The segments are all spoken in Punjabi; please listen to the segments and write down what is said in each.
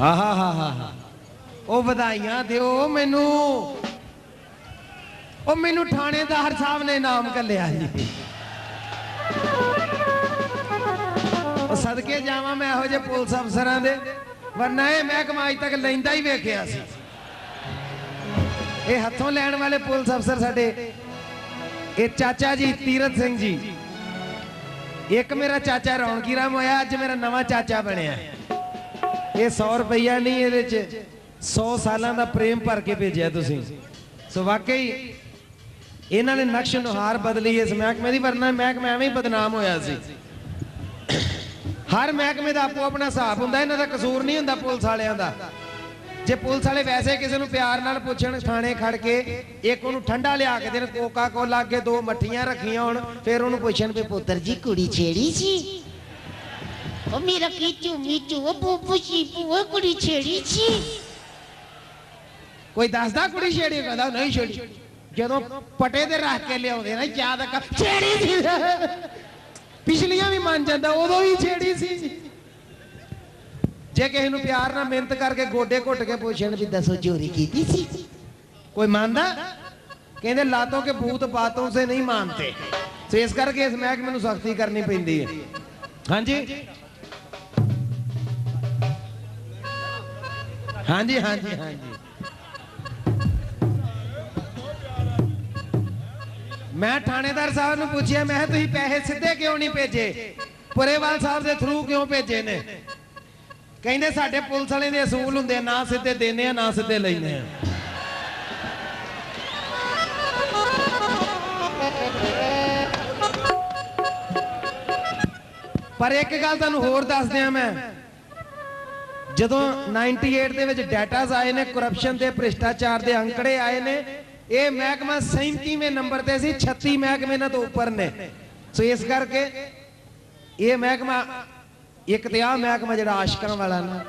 ਆਹਾ, ਹਾ ਹਾ ਉਹ ਵਧਾਈਆਂ ਦਿਓ ਮੈਨੂੰ। ਉਹ ਮੈਨੂੰ ਥਾਣੇਦਾਰ ਸਾਹਿਬ ਨੇ ਨਾਮ ਕੱਲਿਆ ਜੀ ਉਹ ਸਦਕੇ ਜਾਵਾਂ ਮੈਂ ਇਹੋ ਜਿਹੇ ਪੁਲਿਸ ਅਫਸਰਾਂ ਦੇ, ਵਰਨਾ ਇਹ ਮਹਿਕਮਾ ਅੱਜ ਤੱਕ ਲੈਂਦਾ ਹੀ ਵੇਖਿਆ ਸੀ। ਇਹ ਹੱਥੋਂ ਲੈਣ ਵਾਲੇ ਪੁਲਿਸ ਅਫਸਰ ਸਾਡੇ, ਇਹ ਚਾਚਾ ਜੀ ਤੀਰਤ ਸਿੰਘ ਜੀ। ਇੱਕ ਮੇਰਾ ਚਾਚਾ ਰੌਣਕੀ ਰਾਮ ਹੋਇਆ, ਅੱਜ ਮੇਰਾ ਨਵਾਂ ਚਾਚਾ ਬਣਿਆ। ਇਹ 100 ਰੁਪਈਆ ਨਹੀਂ ਇਹਦੇ ਚ। 100 ਸਾਲਾਂ ਦਾ ਪ੍ਰੇਮ ਭਰ ਕੇ ਭੇਜਿਆ ਤੁਸੀਂ। ਸੋ ਵਾਕਈ, ਇਹਨਾਂ ਨੇ ਨਕਸ਼ ਨੁਹਾਰ ਬਦਲੀ ਇਸ ਮਹਿਕਮੇ ਦੀ, ਵਰਨਾ ਮਹਿਕਮਾ ਐਵੇਂ ਹੀ ਬਦਨਾਮ ਹੋਇਆ ਸੀ। ਹਰ ਮਹਿਕਮੇ ਦਾ ਆਪੋ ਆਪਣਾ ਹਿਸਾਬ ਹੁੰਦਾ, ਇਹਨਾਂ ਦਾ ਕਸੂਰ ਨਹੀਂ ਹੁੰਦਾ ਪੁਲਿਸ ਵਾਲਿਆਂ ਦਾ। ਜੇ ਪੁਲਿਸ ਵਾਲੇ ਵੈਸੇ ਕਿਸੇ ਨੂੰ ਪਿਆਰ ਨਾਲ ਪੁੱਛਣ, ਥਾਣੇ ਖੜ ਕੇ ਇੱਕ ਉਹਨੂੰ ਠੰਡਾ ਲਿਆ ਕੇ ਦੇਣ, ਕੋਕਾ ਕੋਲਾ ਅੱਗੇ ਦੋ ਮੱਠੀਆਂ ਰੱਖੀਆਂ ਹੋਣ, ਫਿਰ ਉਹਨੂੰ ਪੁੱਛਣ ਵੀ, ਪੁੱਤਰ ਜੀ, ਕੁੜੀ ਛੇੜੀ ਸੀ? ओ मेरा कीचू मीचू ओ पुपुशी 我米了给酒米酒，我不不洗不，我鼓里切里气。कोई दसदा कुड़ी छेड़ी कदा नहीं छेड़ी। जदों पटे दे रख के ले आउंदे ना क्या दा छेड़ी थी पिछलियाँ भी मान जांदा ओदो भी छेड़ी सी। जे किसी प्यार ना मेहनत करके गोडे घुट के पूछन भी दसो चोरी कीती सी। कोई मानदा? कहते लातों के भूत बातों से नहीं मानते। तो इस करके इस महकमे सख्ती करनी पैंदी है। हाँ जी? ਹਾਂਜੀ ਹਾਂਜੀ ਹਾਂਜੀ। ਮੈਂ ਥਾਣੇਦਾਰ ਸਾਹਿਬ ਨੂੰ ਪੁੱਛਿਆ ਮੈਂ ਕਿਹਾ ਤੁਸੀਂ ਪੈਸੇ ਸਿੱਧੇ ਕਿਉਂ ਨਹੀਂ ਭੇਜੇ? ਪੁਰੇਵਾਲ ਸਾਹਿਬ ਦੇ ਥਰੂ ਕਿਉਂ ਭੇਜੇ ਨੇ? ਕਹਿੰਦੇ ਸਾਡੇ ਪੁਲਿਸ ਵਾਲੇ ਦੇ ਅਸੂਲ ਹੁੰਦੇ ਆ, ਨਾ ਸਿੱਧੇ ਦੇਨੇ ਆ ਨਾ ਸਿੱਧੇ ਲੈਨੇ ਆ। ਪਰ ਇੱਕ ਗੱਲ ਤੁਹਾਨੂੰ ਹੋਰ ਦੱਸ ਦਿਆਂ ਮੈਂ ਜਦੋਂ 98 ਦੇ ਵਿੱਚ ਡਾਟਾਸ ਆਏ ਨੇ ਕਰਪਸ਼ਨ ਤੇ ਭ੍ਰਿਸ਼ਟਾਚਾਰ ਦੇ ਅੰਕੜੇ ਆਏ ਨੇ, ਇਹ ਮਹਿਕਮਾ 37ਵੇਂ ਨੰਬਰ ਤੇ ਸੀ 36 ਮਹਿਕਮੇ ਇਹਨਾਂ ਤੋਂ ਉੱਪਰ ਨੇ। ਸੋ ਇਸ ਕਰਕੇ ਇਹ ਮਹਿਕਮਾ, ਇੱਕ ਤੇ ਆ ਮਹਿਕਮਾ ਜਿਹੜਾ ਆਸ਼ਕਾਂ ਵਾਲਾ ਨਾ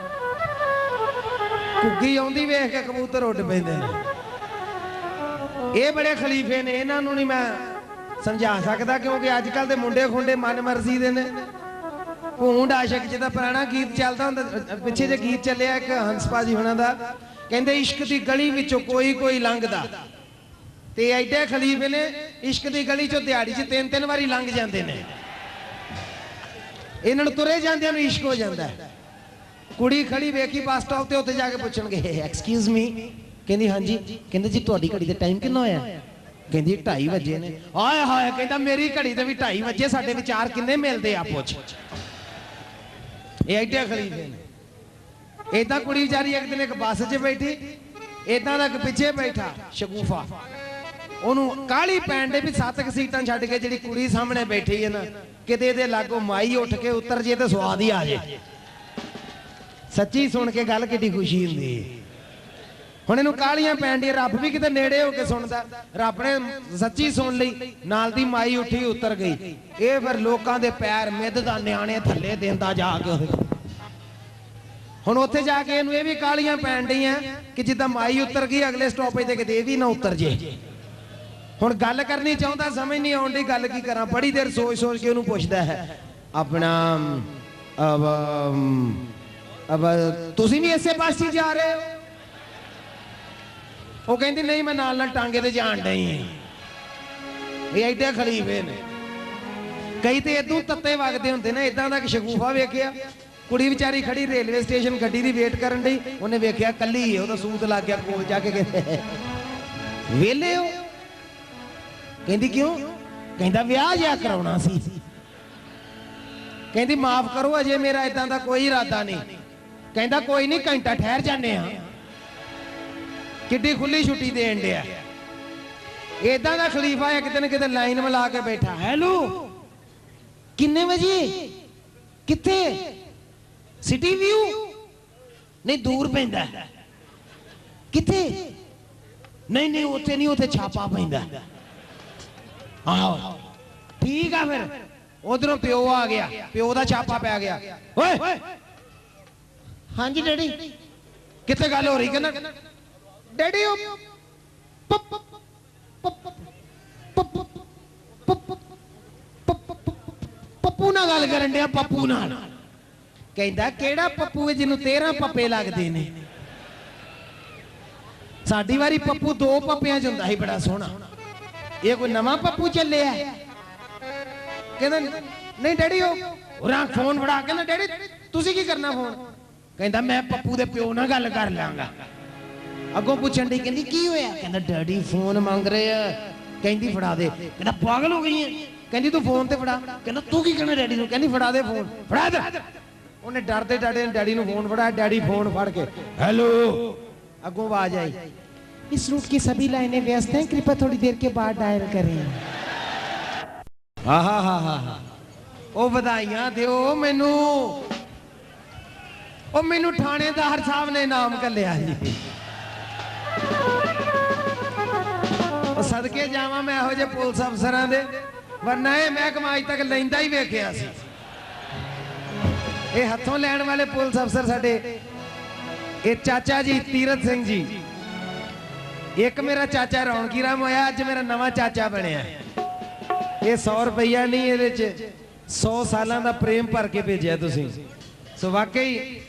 ਕੁੱਗੀ ਆਉਂਦੀ ਵੇਖ ਕੇ ਕਬੂਤਰ ਉੱਡ ਪੈਂਦੇ ਨੇ। ਇਹ ਬੜੇ ਖਲੀਫੇ ਨੇ, ਇਹਨਾਂ ਨੂੰ ਨਹੀਂ ਮੈਂ ਸਮਝਾ ਸਕਦਾ ਕਿਉਂਕਿ ਅੱਜ ਕੱਲ ਦੇ ਮੁੰਡੇ ਖੁੰਡੇ ਮਨਮਰਜ਼ੀ ਦੇ ਨੇ। ਭੂੰਡ ਆਸ਼ਕ ਜਿਹਦਾ ਪੁਰਾਣਾ ਗੀਤ ਚੱਲਦਾ ਹੁੰਦਾ ਪਿੱਛੇ ਜੇ ਗੀਤ ਚੱਲਿਆ ਇੱਕ ਹੰਸਪਾਜੀ ਹੁਣਾਂ ਦਾ। ਕਹਿੰਦੇ ਇਸ਼ਕ ਦੀ ਗਲੀ ਵਿੱਚੋਂ ਕੋਈ ਕੋਈ ਲੰਘਦਾ। ਤੇ ਐਡੇ ਖਲੀਫੇ ਨੇ ਇਸ਼ਕ ਦੀ ਗਲੀ ਚੋਂ ਦਿਹਾੜੀ 'ਚ ਤਿੰਨ ਤਿੰਨ ਵਾਰੀ ਲੰਘ ਜਾਂਦੇ ਨੇ। ਇਹਨਾਂ ਨੂੰ ਤੁਰੇ ਜਾਂਦਿਆਂ ਨੂੰ ਇਸ਼ਕ ਹੋ ਜਾਂਦਾ ਕੁੜੀ ਖੜੀ ਵੇਖੀ ਬੱਸ ਸਟਾਪ ਤੇ ਉੱਥੇ ਜਾ ਕੇ ਪੁੱਛਣਗੇ ਐਕਸਕਿਊਜ਼ ਮੀ ਕਹਿੰਦੀ, ਹਾਂਜੀ। ਕਹਿੰਦੇ, ਜੀ, ਤੁਹਾਡੀ ਘੜੀ ਦਾ ਟਾਈਮ ਕਿੰਨਾ ਹੋਇਆ? ਕਹਿੰਦੀ 2:30 ਵਜੇ ਨੇ। ਆਏ ਹਾਏ, ਕਹਿੰਦਾ, ਮੇਰੀ ਘੜੀ ਤੇ ਵੀ 2:30 ਵਜੇ ਸਾਡੇ ਵਿਚਾਰ ਕਿੰਨੇ ਮਿਲਦੇ ਆ ਪੁੱਛ। ਇਹ ਐਡੇ ਖਲੀਫੇ ਨੇ। ਏਦਾਂ ਕੁੜੀ ਵਿਚਾਰੀ ਇੱਕ ਦਿਨ ਇੱਕ ਬੱਸ 'ਚ ਬੈਠੀ, ਏਦਾਂ ਦਾ ਇੱਕ ਪਿੱਛੇ ਬੈਠਾ, ਸ਼ਗੂਫਾ। ਉਹਨੂੰ ਕਾਲੀ ਪੈਣ ਦੇ ਵੀ ਸੱਤ ਕੁ ਸੀਟਾਂ ਛੱਡ ਕੇ ਜਿਹੜੀ ਕੁੜੀ ਸਾਹਮਣੇ ਬੈਠੀ ਹੈ ਨਾ, ਕਿਤੇ ਇਹਦੇ ਲਾਗੋਂ ਮਾਈ ਉੱਠ ਕੇ ਉਤਰ ਜੇ ਤੇ ਸਵਾਦ ਹੀ ਆ ਜੇ। ਸੱਚੀ ਸੁਣ ਕੇ ਗੱਲ ਕਿੱਡੀ ਖੁਸ਼ੀ ਹੁੰਦੀ ਹੈ। ਹੁਣ ਇਹਨੂੰ ਕਾਲੀਆਂ ਪੈਣ ਦੀ ਰੱਬ ਵੀ ਕਿਤੇ ਨੇੜੇ ਹੋ ਕੇ ਸੁਣਦਾ। ਰੱਬ ਨੇ ਸੱਚੀ ਸੁਣ ਲਈ, ਨਾਲ ਦੀ ਮਾਈ ਉੱਠੀ, ਉਤਰ ਗਈ। ਇਹ ਫਿਰ ਲੋਕਾਂ ਦੇ ਪੈਰ ਮਿੱਧ ਦਾ ਨਿਆਣੇ ਥੱਲੇ ਦਿੰਦਾ ਜਾ ਕੇ। ਹੁਣ ਉੱਥੇ ਜਾ ਕੇ ਇਹਨੂੰ ਇਹ ਵੀ ਕਾਲੀਆਂ ਪੈਣ ਡੀਆਂ ਕਿ ਜਿੱਦਾਂ ਮਾਈ ਉਤਰ ਗਈ, ਅਗਲੇ ਸਟਾਪੇਜ ਤੇ ਕਿਤੇ ਇਹ ਵੀ ਨਾ ਉਤਰ ਜੇ। ਹੁਣ ਗੱਲ ਕਰਨੀ ਚਾਹੁੰਦਾ, ਸਮਝ ਨਹੀਂ ਆਉਂਦੀ ਗੱਲ ਕੀ ਕਰਾਂ। ਬੜੀ ਦੇਰ ਸੋਚ ਸੋਚ ਕੇ ਉਹਨੂੰ ਪੁੱਛਦਾ ਹੈ, ਆਪਣਾ ਅਬ ਅਬ, ਤੁਸੀਂ ਵੀ ਇਸੇ ਪਾਸੇ ਜਾ ਰਹੇ ਹੋ? ਉਹ ਕਹਿੰਦੀ, ਨਹੀਂ, ਮੈਂ ਨਾਲ ਨਾਲ ਟਾਂਗੇ ਤੇ ਜਾਣ ਡਈ ਹਾਂ ਇਹ ਐਡੇ ਖਲੀਫੇ ਨੇ। ਕਈ ਤੇ ਇਦੋਂ ਤੱਤੇ ਵਗਦੇ ਹੁੰਦੇ ਨੇ ਇਦਾਂ ਦਾ ਕਿ ਸ਼ਗੂਫਾ ਵੇਖਿਆ। ਕੁੜੀ ਵਿਚਾਰੀ ਖੜੀ ਰੇਲਵੇ ਸਟੇਸ਼ਨ ਗੱਡੀ ਦੀ ਵੇਟ ਕਰਨ ਲਈ ਉਹਨੇ ਵੇਖਿਆ ਕੱਲੀ ਹੈ ਉਹਦਾ ਸੂਤ ਲੱਗ ਗਿਆ ਕੋਲ ਜਾ ਕੇ ਕਹਿੰਦੇ ਵੇਲੇ ਹੋ। ਕਹਿੰਦੀ, ਕਿਉਂ? ਕਹਿੰਦਾ, ਵਿਆਹ ਜਿਆ ਕਰਾਉਣਾ ਸੀ। ਕਹਿੰਦੀ, ਮਾਫ ਕਰੋ, ਅਜੇ ਮੇਰਾ ਇਦਾਂ ਦਾ ਕੋਈ ਇਰਾਦਾ ਨਹੀਂ। ਕਹਿੰਦਾ, ਕੋਈ ਨਹੀਂ, ਘੰਟਾ ਠਹਿਰ ਜਾਂਦੇ ਆ। ਕਿੱਡੀ ਖੁੱਲੀ ਛੁੱਟੀ ਦੇਣ ਡਿਆ। ਇਦਾਂ ਦਾ ਖਲੀਫਾ ਇੱਕ ਦਿਨ ਕਿਤੇ ਲਾਈਨ ਮਿਲਾ ਕੇ ਬੈਠਾ। ਹੈਲੋ ਕਿੰਨੇ ਵਜੇ? ਕਿੱਥੇ? City view? ਨਹੀਂ ਦੂਰ ਪੈਂਦਾ। ਕਿੱਥੇ? ਨਹੀਂ ਨਹੀਂ ਉੱਥੇ ਨਹੀਂ ਉੱਥੇ ਛਾਪਾ ਪੈਂਦਾ। ਆਹੋ। ਠੀਕ ਆ ਫਿਰ। ਉਧਰੋਂ ਪਿਓ ਆ ਗਿਆ। ਪਿਓ ਦਾ ਛਾਪਾ ਪੈ ਗਿਆ। ਓਏ! ਹਾਂਜੀ ਡੈਡੀ। ਕਿੱਥੇ ਗੱਲ ਹੋ ਰਹੀ? ਕਹਿੰਦਾ ਡੈਡੀ ਉਹ ਪੱਪ ਪੱਪ, ਪੱਪੂ ਨਾਲ ਗੱਲ ਕਰਨ ਡਿਆ ਪੱਪੂ ਨਾਲ। ਕਹਿੰਦਾ, ਕਿਹੜਾ ਪੱਪੂ ਹੈ ਜਿਹਨੂੰ 13 ਪੱਪੇ ਲੱਗਦੇ ਨੇ? ਸਾਡੀ ਵਾਰੀ ਪੱਪੂ ਦੋ ਪੱਪਿਆਂ ਚ ਹੁੰਦਾ ਸੀ, ਬੜਾ ਸੋਹਣਾ। ਇਹ ਕੋਈ ਨਵਾਂ ਪੱਪੂ ਚੱਲਿਆ ਕਹਿੰਦਾ, ਨਹੀਂ ਡੈਡੀ, ਉਹ ਰਾਂ ਫੋਨ ਫੜਾ ਕਹਿੰਦਾ ਡੈਡੀ, ਤੁਸੀਂ ਕੀ ਕਰਨਾ ਫੋਨ? ਕਹਿੰਦਾ, ਮੈਂ ਪੱਪੂ ਦੇ ਪਿਓ ਨਾਲ ਗੱਲ ਕਰ ਲਾਂਗਾ। ਅੱਗੋਂ ਪੁੱਛਣ ਦੀ ਕਹਿੰਦੀ ਕੀ ਹੋਇਆ ਕਹਿੰਦਾ ਡੈਡੀ ਫੋਨ ਮੰਗ ਰਹੇ ਆ ਕਹਿੰਦੀ ਫੜਾ ਦੇ ਕਹਿੰਦਾ ਪਾਗਲ ਹੋ ਗਈ ਹੈ ਕਹਿੰਦੀ ਤੂੰ ਫੋਨ ਤੇ ਫੜਾ ਕਹਿੰਦਾ ਤੂੰ ਕੀ ਕਹਿਣਾ ਡੈਡੀ ਨੂੰ ਕਹਿੰਦੀ ਫੜਾ ਦੇ ਫੋਨ ਫੜਾ ਦੇ ਉਹਨੇ ਡਰਦੇ ਡਰਦੇ ਡੈਡੀ ਨੂੰ ਫੋਨ ਫੜਾਇਆ ਡੈਡੀ ਫੋਨ ਫੜ ਕੇ ਹੈਲੋ ਅੱਗੋਂ ਆਵਾਜ਼ ਆਈ इस रूट की सभी लाइनें व्यस्त हैं कृपया थोड़ी देर के बाद डायल करें ਆਹਾ ਹਾ ਹਾ ਹਾ ਉਹ ਵਧਾਈਆਂ ਦਿਓ ਮੈਨੂੰ ਉਹ ਮੈਨੂੰ ਥਾਣੇਦਾਰ ਸਾਹਿਬ ਨੇ ਨਾਮ ਕੱਲਿਆ ਜੀ ਸਦਕੇ ਜਾਵਾਂ ਮੈਂ ਇਹੋ ਜਿਹੇ ਪੁਲਿਸ ਅਫਸਰਾਂ ਦੇ, ਵਰਨਾ ਇਹ ਮਹਿਕਮਾ ਅਜ ਤੱਕ ਲੈਂਦਾ ਹੀ ਵੇਖਿਆ ਸੀ। ਇਹ ਹੱਥੋਂ ਲੈਣ ਵਾਲੇ ਪੁਲਿਸ ਅਫਸਰ ਸਾਡੇ, ਇਹ ਚਾਚਾ ਜੀ ਤੀਰਤ ਸਿੰਘ ਜੀ। ਇੱਕ ਮੇਰਾ ਚਾਚਾ ਰੌਣਕੀ ਰਾਮ ਹੋਇਆ, ਅੱਜ ਮੇਰਾ ਨਵਾਂ ਚਾਚਾ ਬਣਿਆ। ਇਹ 100 ਰੁਪਈਆ ਨਹੀਂ ਇਹਦੇ ਚ 100 ਸਾਲਾਂ ਦਾ ਪ੍ਰੇਮ ਭਰ ਕੇ ਭੇਜਿਆ ਤੁਸੀਂ। ਸੋ ਵਾਕਈ,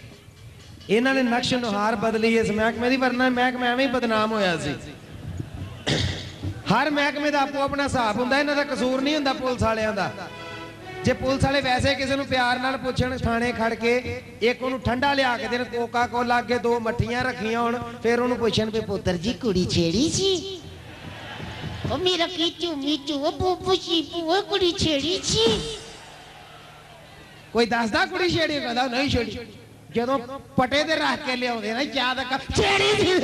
ਇਹਨਾਂ ਨੇ ਨਕਸ਼ ਨੁਹਾਰ ਬਦਲੀ ਇਸ ਮਹਿਕਮੇ ਦੀ, ਵਰਨਾ ਮਹਿਕਮਾ ਐਵੇਂ ਹੀ ਬਦਨਾਮ ਹੋਇਆ ਸੀ। ਹਰ ਮਹਿਕਮੇ ਦਾ ਆਪੋ ਆਪਣਾ ਹਿਸਾਬ ਹੁੰਦਾ ਇਹਨਾਂ ਦਾ ਕਸੂਰ ਨਹੀਂ ਹੁੰਦਾ ਪੁਲਿਸ ਵਾਲਿਆਂ ਦਾ। ਜੇ ਪੁਲਿਸ ਵਾਲੇ ਵੈਸੇ ਕਿਸੇ ਨੂੰ ਪਿਆਰ ਨਾਲ ਪੁੱਛਣ ਥਾਣੇ ਖੜ ਕੇ ਇੱਕ ਉਹਨੂੰ ਠੰਡਾ ਲਿਆ ਕੇ ਦੇਣ ਕੋਕਾ ਕੋਲਾ ਅੱਗੇ ਦੋ ਮੱਠੀਆਂ ਰੱਖੀਆਂ ਹੋਣ ਫਿਰ ਉਹਨੂੰ ਪੁੱਛਣ ਵੀ ਪੁੱਤਰ ਜੀ ਕੁੜੀ ਛੇੜੀ ਸੀ? ਉਹ ਮੇਰਾ ਕੀਚੂ ਮੀਚੂ ਉਹ ਬੂਬੂ ਸ਼ੀਪੂ ਉਹ ਕੁੜੀ ਛੇੜੀ ਸੀ? ਕੋਈ ਦੱਸਦਾ ਕੁੜੀ ਛੇੜੀ ਕਹਿੰਦਾ ਨਹੀਂ ਛੇੜੀ। ਜਦੋਂ ਪਟੇ ਤੇ ਰੱਖ ਕੇ ਲਿਆਉਂਦੇ ਨਾ ਯਾਦ ਕਰ ਛੇੜੀ ਸੀ?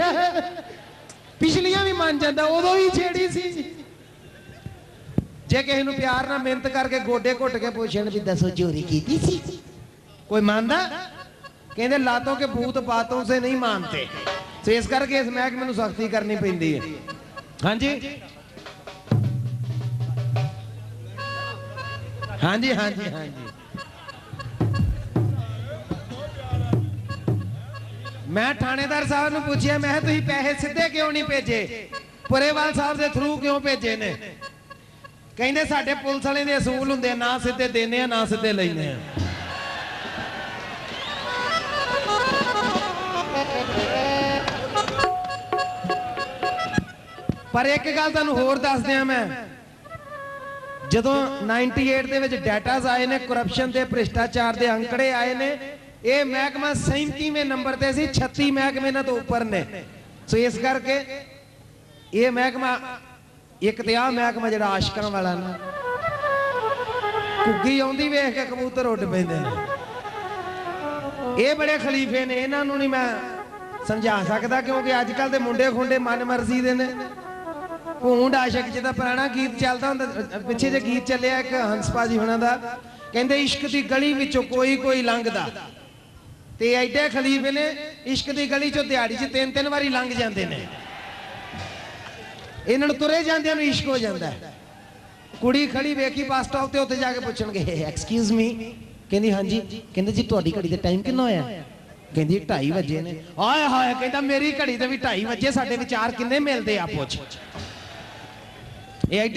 ਪਿਛਲੀਆਂ ਵੀ ਮੰਨ ਜਾਂਦਾ, ਉਦੋਂ ਵੀ ਛੇੜੀ ਸੀ। ਜੇ ਕਿਸੇ ਨੂੰ ਪਿਆਰ ਨਾਲ ਮਿਹਨਤ ਕਰਕੇ ਗੋਡੇ ਘੁੱਟ ਕੇ ਪੁੱਛਣ ਵੀ ਦੱਸੋ ਚੋਰੀ ਕੀਤੀ ਸੀ? ਕੋਈ ਮੰਨਦਾ? ਕਹਿੰਦੇ ਲਾਤੋਂ ਕੇ ਭੂਤ ਬਾਤੋਂ ਸੇ ਨਹੀਂ ਮਾਨਤੇ। ਸੋ ਇਸ ਕਰਕੇ ਇਸ ਮਹਿਕਮੇ ਨੂੰ ਸਖਤੀ ਕਰਨੀ ਪੈਂਦੀ ਹੈ। ਹਾਂਜੀ? ਹਾਂਜੀ ਹਾਂਜੀ ਹਾਂਜੀ। ਮੈਂ ਥਾਣੇਦਾਰ ਸਾਹਿਬ ਨੂੰ ਪੁੱਛਿਆ, ਮੈਂ ਕਿਹਾ, ਤੁਸੀਂ ਪੈਸੇ ਸਿੱਧੇ ਕਿਉਂ ਨਹੀਂ ਭੇਜੇ? ਪੁਰੇਵਾਲ ਸਾਹਿਬ ਦੇ ਥਰੂ ਕਿਉਂ ਭੇਜੇ ਨੇ? ਕਹਿੰਦੇ, ਸਾਡੇ ਪੁਲਿਸ ਵਾਲੇ ਦੇ ਅਸੂਲ ਹੁੰਦੇ ਨਾ ਸਿੱਧੇ ਦੇਨੇ ਆ, ਨਾ ਸਿੱਧੇ ਲੈਨੇ ਆ। ਪਰ ਇੱਕ ਗੱਲ ਤੁਹਾਨੂੰ ਹੋਰ ਦੱਸ ਦਿਆਂ ਮੈਂ। ਜਦੋਂ 98 ਦੇ ਵਿੱਚ ਡਾਟਾਜ਼ ਆਏ ਨੇ ਕਰਪਸ਼ਨ ਤੇ ਭ੍ਰਿਸ਼ਟਾਚਾਰ ਦੇ ਅੰਕੜੇ ਆਏ ਨੇ ਇਹ ਮਹਿਕਮਾ 37ਵੇਂ ਨੰਬਰ ਤੇ ਸੀ 36 ਮਹਿਕਮੇ ਇਹਨਾਂ ਤੋਂ ਉੱਪਰ ਨੇ। ਸੋ ਇਸ ਕਰਕੇ ਇਹ ਮਹਿਕਮਾ, ਇੱਕ ਤੇ ਆ ਮਹਿਕਮਾ ਜਿਹੜਾ ਆਸ਼ਕਾਂ ਵਾਲਾ ਨਾ ਕੁੱਗੀ ਆਉਂਦੀ ਵੇਖ ਕੇ ਕਬੂਤਰ ਉੱਡ ਪੈਂਦੇ ਇਹ ਬੜੇ ਖਲੀਫੇ ਨੇ, ਇਹਨਾਂ ਨੂੰ ਨਹੀਂ ਮੈਂ ਸਮਝਾ ਸਕਦਾ ਕਿਉਂਕਿ ਅੱਜ ਕੱਲ ਦੇ ਮੁੰਡੇ ਖੁੰਡੇ ਮਨਮਰਜ਼ੀ ਦੇ ਨੇ। ਭੂੰਡ ਆਸ਼ਕ ਜਿਹਦਾ ਪੁਰਾਣਾ ਗੀਤ ਚੱਲਦਾ ਹੁੰਦਾ, ਪਿੱਛੇ ਜੇ ਗੀਤ ਚੱਲਿਆ ਇੱਕ ਹੰਸਪਾ ਜੀ ਹੁਣਾਂ ਦਾ, ਕਹਿੰਦੇ ਇਸ਼ਕ ਦੀ ਗਲੀ ਵਿੱਚੋਂ ਕੋਈ ਕੋਈ ਲੰਘਦਾ। ਤੇ ਐਡੇ ਖਲੀਫੇ ਨੇ, ਇਸ਼ਕ ਦੀ ਗਲੀ ਚੋਂ ਦਿਹਾੜੀ 'ਚ ਤਿੰਨ ਤਿੰਨ ਵਾਰੀ ਲੰਘ ਜਾਂਦੇ ਨੇ। ਇਹਨਾਂ ਨੂੰ ਤੁਰੇ ਜਾਂਦਿਆਂ ਨੂੰ ਇਸ਼ਕ ਹੋ ਜਾਂਦਾ ਕੁੜੀ ਖੜੀ ਵੇਖੀ ਬੱਸ ਸਟਾਪ ਤੇ, ਉੱਥੇ ਜਾ ਕੇ ਪੁੱਛਣਗੇ ਐਕਸਕਿਊਜ਼ ਮੀ ਕਹਿੰਦੀ, ਹਾਂਜੀ। ਕਹਿੰਦੇ, ਜੀ, ਤੁਹਾਡੀ ਘੜੀ ਦਾ ਟਾਈਮ ਕਿੰਨਾ ਹੋਇਆ? ਕਹਿੰਦੀ 2:30 ਵਜੇ ਨੇ। ਆਏ ਹਾਏ, ਕਹਿੰਦਾ, ਮੇਰੀ ਘੜੀ ਤੇ ਵੀ 2:30 ਵਜੇ ਸਾਡੇ ਵਿਚਾਰ ਕਿੰਨੇ ਮਿਲਦੇ ਆ ਪੁੱਛ। ਇਹ